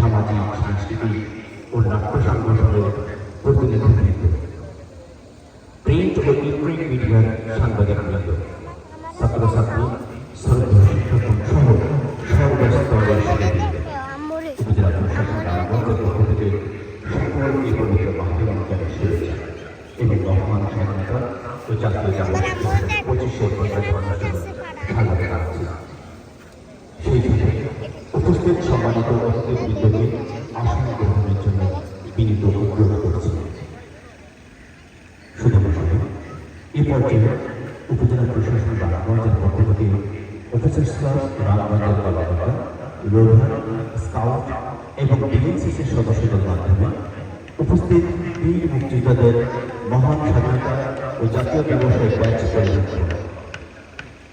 সামাজিক, সাংস্কৃতিক ও নাট্য সংগঠনের প্রতিনিধিবৃন্দ প্রিন্ট ও ইপ্রিন্ট মিডিয়ার সাংবাদিকবৃন্দ ছাত্রছাত্রী সেই সাথে উপস্থিত সম্মানিত অতিথিবৃন্দকে আসন গ্রহণের জন্য বিনীত অনুরোধ করছি শুধু নয় এ পর্যায়ে উপজেলা প্রশাসন রামগঞ্জের পক্ষ থেকে অফিসার্স ক্লাব রামগঞ্জের রোভার স্কাউট এবং ডিএনসিসির সদস্যদের মাধ্যমে উপস্থিত বীর মুক্তিযোদ্ধাদের মহান স্বাধীনতা ও জাতীয় দিবসের ব্যাচ পরিবেশন করে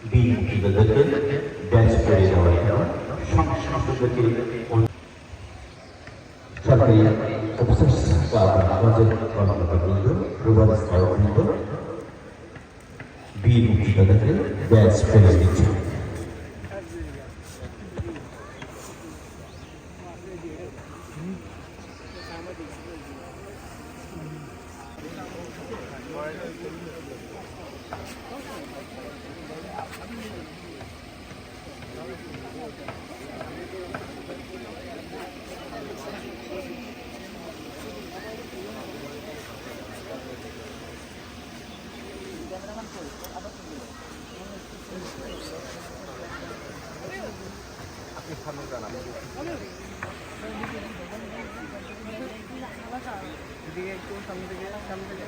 বীর মুক্তিযোদ্ধাদেরকে ব্যাচ পরিয়ে জন্য সংশ্লিষ্টদেরকে সরকারি অফিসার্স ক্লাব রামগঞ্জের কর্মকর্তাবৃন্দ রোভার স্কাউটবৃন্দ বীর ব্যাচ দিচ্ছে একটু সামনে থেকে সামনে থেকে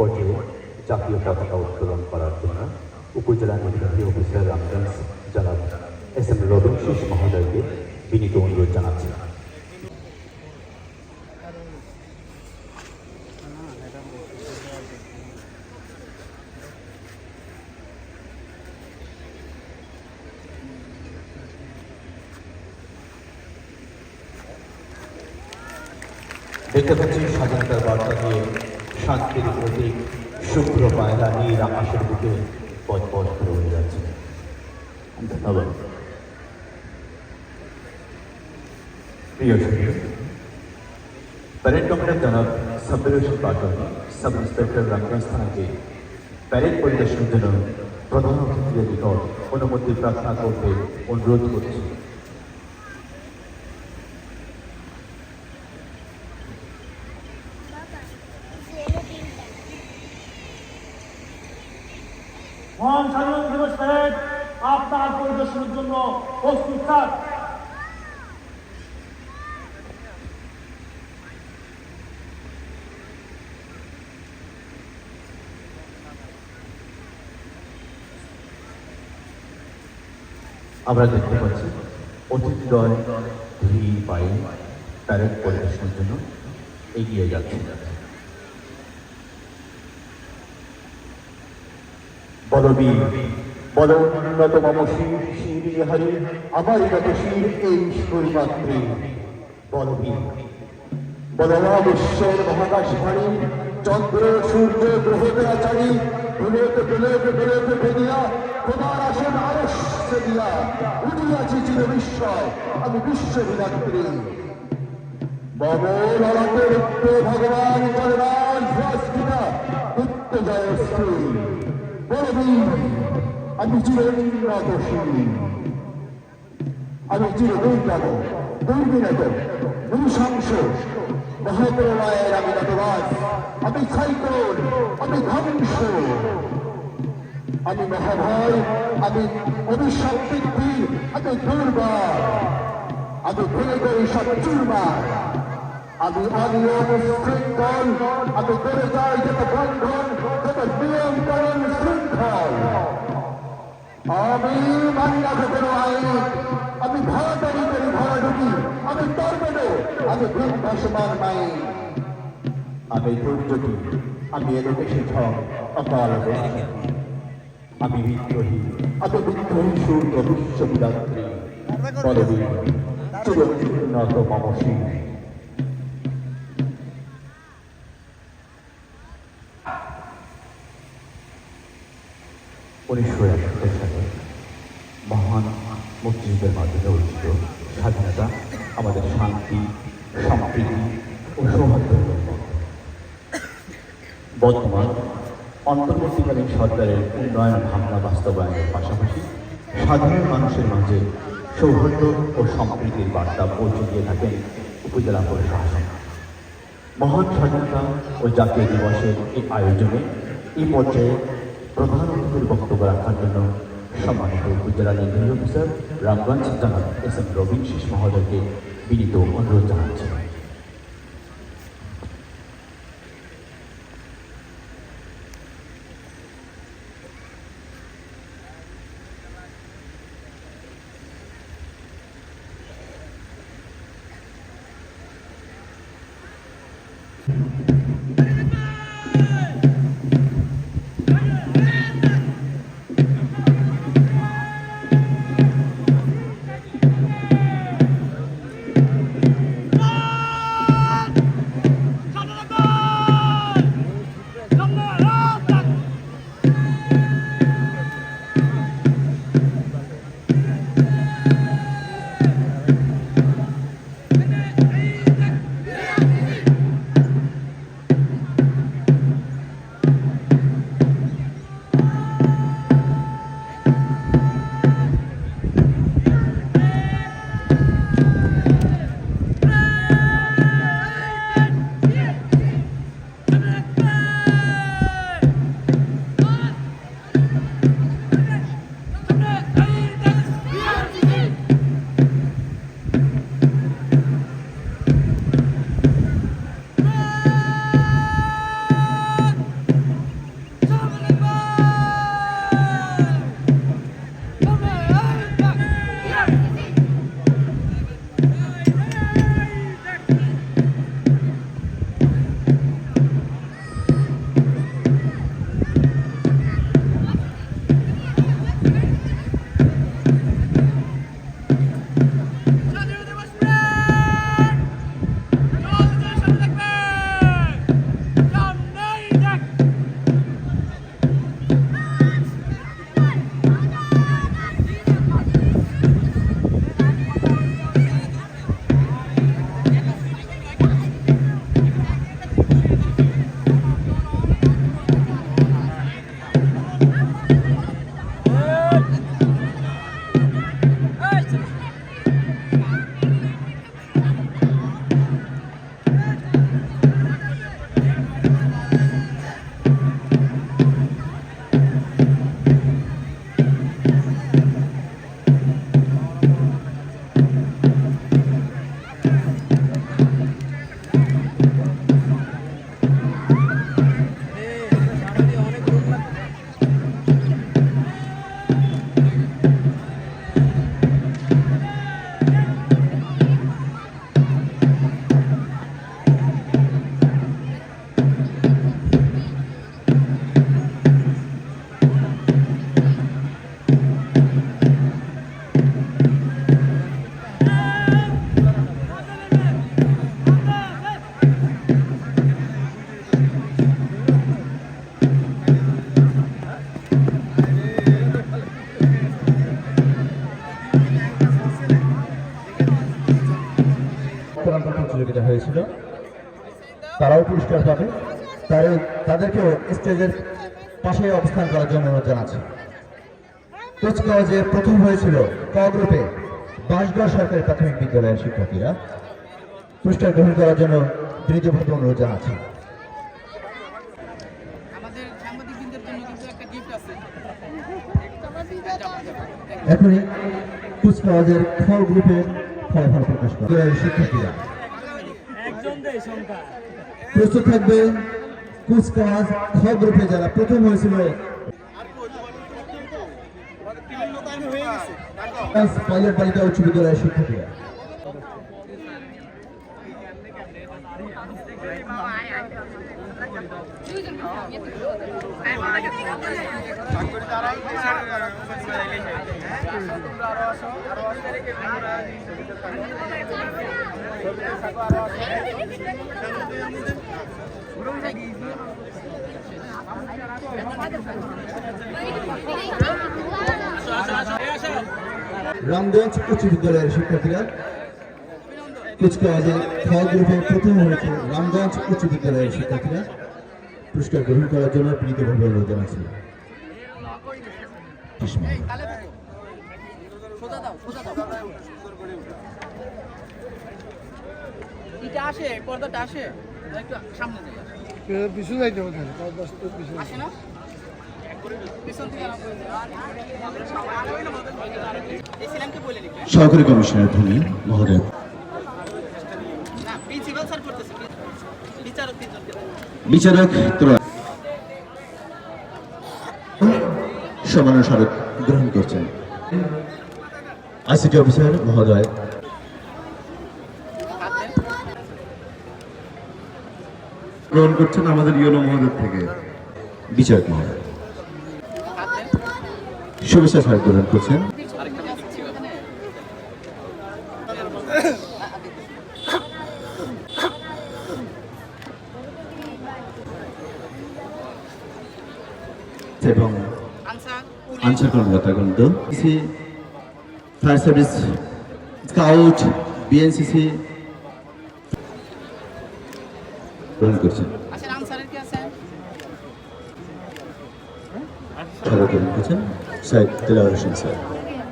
পর্যায়ে জাতীয় পতাকা উত্তোলন করার জন্য উপজেলা নির্বাহী অফিসার রামগঞ্জ জনাব এস এম শেষ মহোদয়কে বিনীত অনুরোধ জানাচ্ছি। দেখতে পাচ্ছি স্বাধীনতার বার্তা দিয়ে শান্তির প্রতীক শুক্র পায়রা নীল আকাশের বুকে পথ পথ উড়ে যাচ্ছে। ধন্যবাদ। প্রিয় শিক্ষক প্যারেড কমান্ডার জনাব সাব্বির হোসেন পাটন সাব ইন্সপেক্টর রামগঞ্জ থানাকে প্যারেড পরিদর্শনের জন্য প্রধান অতিথিদের নিকট অনুমতি প্রার্থনা করতে অনুরোধ করছি। মহান স্বাধীনতা দিবস প্যারেড আপনার পরিদর্শনের জন্য প্রস্তুত থাক। আমরা দেখতে পাচ্ছি অতিথিদ্বয় ধীর পায়ে প্যারেড পরিবেশনের জন্য এগিয়ে যাচ্ছে। বল উন্নত মম শির শির হারি আমার যত শির এই শৈমাত্রী বলবীর বলরা বিশ্বের মহাকাশ ভারী চন্দ্র, সূর্য গ্রহচারী বুলেট বুলেট বুলেট বেদিয়া তোমার আসন আরস্য দিয়া চির আমি বিশ্ব বিরাত্রী আলাপের উত্ত ভগবান উত্ত জয়শ্রী বলবীর আমি আমি চিরদুর্গত দুর্বিনত নৃশংস, মহাপ্রলয়ের আমি নটরাজ আমি সাইক্লোন আমি ধ্বংস। আমি মহাভয়, আমি অভিশপ্তিক বীর আমি দুর্বার। আমি ভেঙে করি সব চুরমার। আমি অনিয়ম শৃঙ্খল, আমি করে যাই যত বন্ধন যত নিয়ম করণ শৃঙ্খল মানি না কোনো আইন আমি ভাড়াটারি করি ভাড়া ঢুকি, আমি টর্পেডো আমি গ্রুপ ভাসমান মাইন আমি দুর্যোগী, আমি এলোকেশে ঝড়, অকাল। আমি বিদ্রোহী আমি বিদ্রোহী সূর্য বিশ্ববিদাত্রী পদবী চিরোন্নত মম সিং উনিশশো একাত্তর সালে মহান মুক্তিযুদ্ধের মাধ্যমে অর্জিত স্বাধীনতা, আমাদের শান্তি সম্প্রীতি ও সৌহার্দ্যের বর্তমান অন্তর্বর্তীকালীন সরকারের উন্নয়ন ভাবনা বাস্তবায়নের পাশাপাশি সাধারণ মানুষের মাঝে সৌহার্দ্য ও সম্প্রীতির বার্তা পৌঁছে দিয়ে থাকেন উপজেলা প্রশাসন। মহান স্বাধীনতা ও জাতীয় দিবসের এই আয়োজনে এই পর্যায়ে প্রধান অতিথির বক্তব্য রাখার জন্য সম্মানিত উপজেলা নির্বাহী অফিসার রামগঞ্জ জানাব এস এম রবীন শীষ মহোদয়কে বিনীত অনুরোধ জানাচ্ছি। স্বাধীনতা প্রতিযোগিতা হয়েছিল। তারাও পুরস্কার পাবে। তাই তাদেরকেও স্টেজের পাশে অবস্থান করার জন্য অনুরোধ জানাচ্ছি। কুচকাওয়াজে প্রথম হয়েছিল ক গ্রুপে বাঁশগড় সরকারি প্রাথমিক বিদ্যালয়ের শিক্ষার্থীরা। পুরস্কার গ্রহণ করার জন্য বিনীতভাবে অনুরোধ জানাচ্ছি। এখনই কুচকাওয়াজের খ গ্রুপের ফলাফল প্রকাশ করা শিক্ষার্থীরা। প্রস্তুত থাকবে কুচকাওয়াজ খ গ্রুপে যারা। প্রথম হয়েছিল পাইলট বালিকা উচ্চ বিদ্যালয়ের শিক্ষার্থীরা। রামগঞ্জ উচ্চ বিদ্যালয়ের শিক্ষার্থীরা কুচকাওয়াজে খ গ্রুপে প্রথম হয়েছে রামগঞ্জ উচ্চ বিদ্যালয়ের শিক্ষার্থীরা। পুরস্কার গ্রহণ করার জন্য প্রীতভাবে অনুরোধ জানাচ্ছি। এটা আসে পর্দাটা আসে একটু সামনে যাই। পিছু যাইতে হবে তাহলে দশ পিছু আসে না? থেকে সহকারী কমিশনার ভূমি মহোদয়। বিচারক সমান স্মারক গ্রহণ করছেন। আইসিটি অফিসার মহোদয়। গ্রহণ করছেন আমাদের ইউনো মহোদয় থেকে। বিচারক মহোদয়। শুভেচ্ছা স্মারক গ্রহণ করছেন। এবং আনসার কর্মকর্তা ফায়ার সার্ভিস স্কাউট, বিএনসিসি গ্রহণ করছেন আসেন আনসারের কি আছেন স্মারক গ্রহণ করছেন সাহেব তেলাওয়ার হোসেন স্যার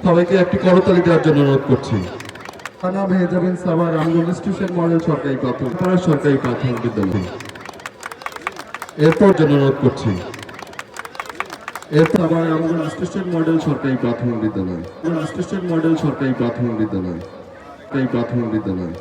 সবাইকে একটি করতালি দেওয়ার জন্য অনুরোধ করছি। থানা যাবেন সাভার রামগঞ্জ স্টেশন মডেল সরকারি প্রাথমিক পাড়া সরকারি প্রাথমিক বিদ্যালয়। এরপর জন্য অনুরোধ করছি। এরপর আবার রামগঞ্জ স্টেশন মডেল সরকারি প্রাথমিক বিদ্যালয়। স্টেশন মডেল সরকারি প্রাথমিক বিদ্যালয়। সরকারি প্রাথমিক বিদ্যালয়।